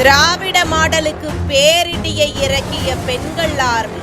திராவிட மாடலுக்கு பேரிடியை இறக்கிய பெண்கள் ஆர்மி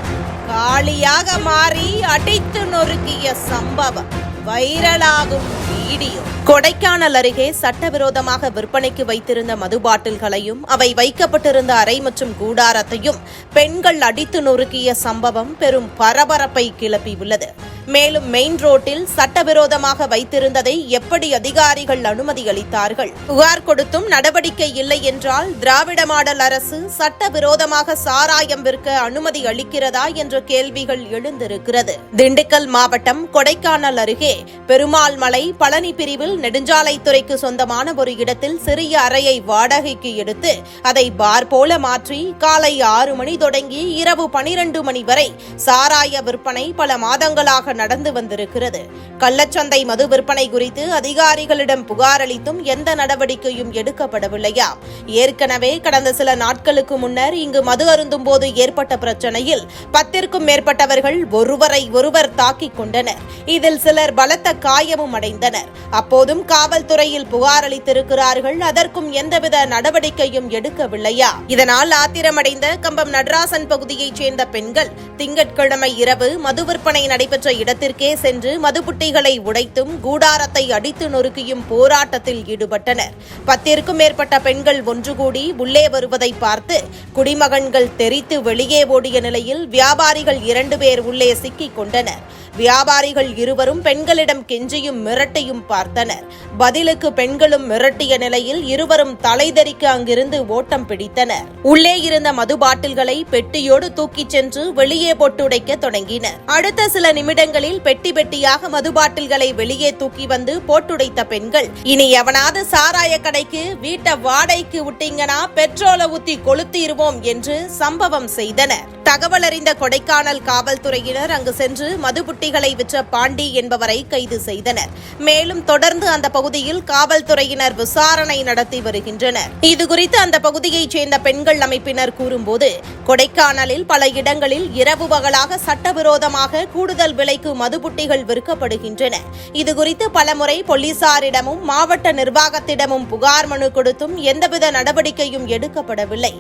காலியாக மாறி அடித்து நொறுக்கிய சம்பவம் வைரலாகும் வீடியோ. கொடைக்கானல் அருகே சட்டவிரோதமாக விற்பனைக்கு வைத்திருந்த மது பாட்டில்களையும் அவை வைக்கப்பட்டிருந்த அறை மற்றும் கூடாரத்தையும் பெண்கள் அடித்து நொறுக்கிய சம்பவம் பெரும் பரபரப்பை கிளப்பியுள்ளது. மேலும் மெயின் ரோட்டில் சட்டவிரோதமாக வைத்திருந்ததை எப்படி அதிகாரிகள் அனுமதி அளித்தார்கள் புகார் கொடுத்தும் நடவடிக்கை இல்லை என்றால் திராவிட மாடல் அரசு சட்டவிரோதமாக சாராயம் விற்க அனுமதி அளிக்கிறதா என்ற கேள்விகள் எழுந்திருக்கிறது. திண்டுக்கல் மாவட்டம் கொடைக்கானல் அருகே பெருமாள் மலை பழனி பிரிவில் நெடுஞ்சாலைத்துறைக்கு சொந்தமான ஒரு இடத்தில் சிறிய அறையை வாடகைக்கு எடுத்து அதை பார் போல மாற்றி காலை ஆறு மணி தொடங்கி இரவு பனிரெண்டு மணி வரை சாராய விற்பனை பல மாதங்களாக நடந்து வந்திருக்கிறது. கள்ளச்சந்தை மது விற்பனை குறித்து அதிகாரிகளிடம் புகார் அளித்தும் எந்த நடவடிக்கையும் எடுக்கப்படவில்லையா? ஏற்கனவே கடந்த சில நாட்களுக்கு முன்னர் இங்கு மது அருந்தும் போது ஏற்பட்ட பிரச்சனையில் பத்திற்கும் மேற்பட்டவர்கள் ஒருவரை ஒருவர் தாக்கிக் கொண்டனர். இதில் சிலர் பலத்த காயமும் அடைந்தனர். அப்போதும் காவல்துறையில் புகார் அளித்திருக்கிறார்கள். அதற்கும் எந்தவித நடவடிக்கையும் எடுக்கவில்லையா? இதனால் ஆத்திரமடைந்த கம்பம் நடராசன் பகுதியைச் சேர்ந்த பெண்கள் திங்கட்கிழமை இரவு மது விற்பனை நடைபெற்ற இடத்திற்கே சென்று மதுப்புட்டிகளை உடைத்தும் கூடாரத்தை அடித்து நொறுக்கியும் போராட்டத்தில் ஈடுபட்டனர். பத்திற்கும் மேற்பட்ட பெண்கள் ஒன்று கூடி உள்ளே வருவதை பார்த்து குடிமகன்கள் தெரித்து வெளியே ஓடிய நிலையில் வியாபாரிகள் இரண்டு பேர் உள்ளே சிக்கிக் கொண்டனர். வியாபாரிகள் இருவரும் பெண்களிடம் கெஞ்சியும் மிரட்டியும் பார்த்தனர். பதிலுக்கு பெண்களும் மிரட்டிய நிலையில் இருவரும் தலைதறிக்க அங்கிருந்து ஓட்டம் பிடித்தனர். உள்ளே இருந்த மது பாட்டில்களை பெட்டியோடு தூக்கிச் சென்று வெளியே போட்டுடைக்க தொடங்கினர். அடுத்த சில நிமிடங்கள் நிமிடங்களில் பெட்டி பெட்டியாக மது பாட்டில்களை வெளியே தூக்கி வந்து போட்டுடைத்த பெண்கள். இனி எவனாவது சாராய கடைக்கு வீட்டை வாடகைக்கு விட்டீங்கன்னா பெட்ரோலை ஊத்தி கொளுத்திடுவோம் என்று சம்பவம் செய்தனர். தகவல் அறிந்த கொடைக்கானல் காவல்துறையினர் அங்கு சென்று மதுபுட்டிகளை விற்ற பாண்டி என்பவரை கைது செய்தனர். மேலும் தொடர்ந்து அந்த பகுதியில் காவல்துறையினர் விசாரணை நடத்தி வருகின்றனர். இதுகுறித்து அந்த பகுதியைச் சேர்ந்த பெண்கள் அமைப்பினர் கூறும்போது கொடைக்கானலில் பல இடங்களில் இரவு பகலாக சட்டவிரோதமாக கூடுதல் விலைக்கு மதுபுட்டிகள் விற்கப்படுகின்றன. இதுகுறித்து பலமுறை போலீசாரிடமும் மாவட்ட நிர்வாகத்திடமும் புகார் மனு கொடுத்தும் எந்தவித நடவடிக்கையும் எடுக்கப்படவில்லை.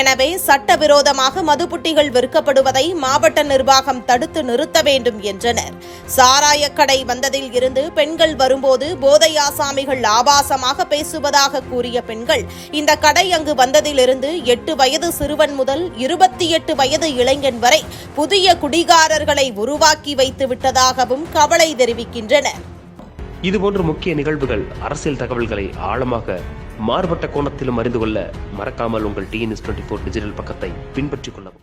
எனவே சட்டவிரோதமாக மதுபுட்டிகள் விற்கப்படுவதை மாவட்ட நிர்வாகம் தடுத்து நிறுத்த வேண்டும் என்றனர். சாராயக்கடை வந்ததில் இருந்து பெண்கள் வரும்போது போதை ஆசாமிகள் ஆபாசமாக பேசுவதாக கூறிய பெண்கள் இந்த கடை அங்கு வந்ததிலிருந்து எட்டு வயது சிறுவன் முதல் இருபத்தி எட்டு வயது இளைஞன் வரை புதிய குடிகாரர்களை உருவாக்கி வைத்து விட்டதாகவும் கவலை தெரிவிக்கின்றனர் இதுபோன்ற முக்கிய நிகழ்வுகள் அரசியல் தகவல்களை ஆழமாக மாறுபட்ட கோணத்திலும் அறிந்து கொள்ள மறக்காமல் உங்கள் டிஎன்எஸ் டுவெண்ட்டி ஃபோர் டிஜிட்டல் பக்கத்தை பின்பற்றிக் கொள்ளவும்.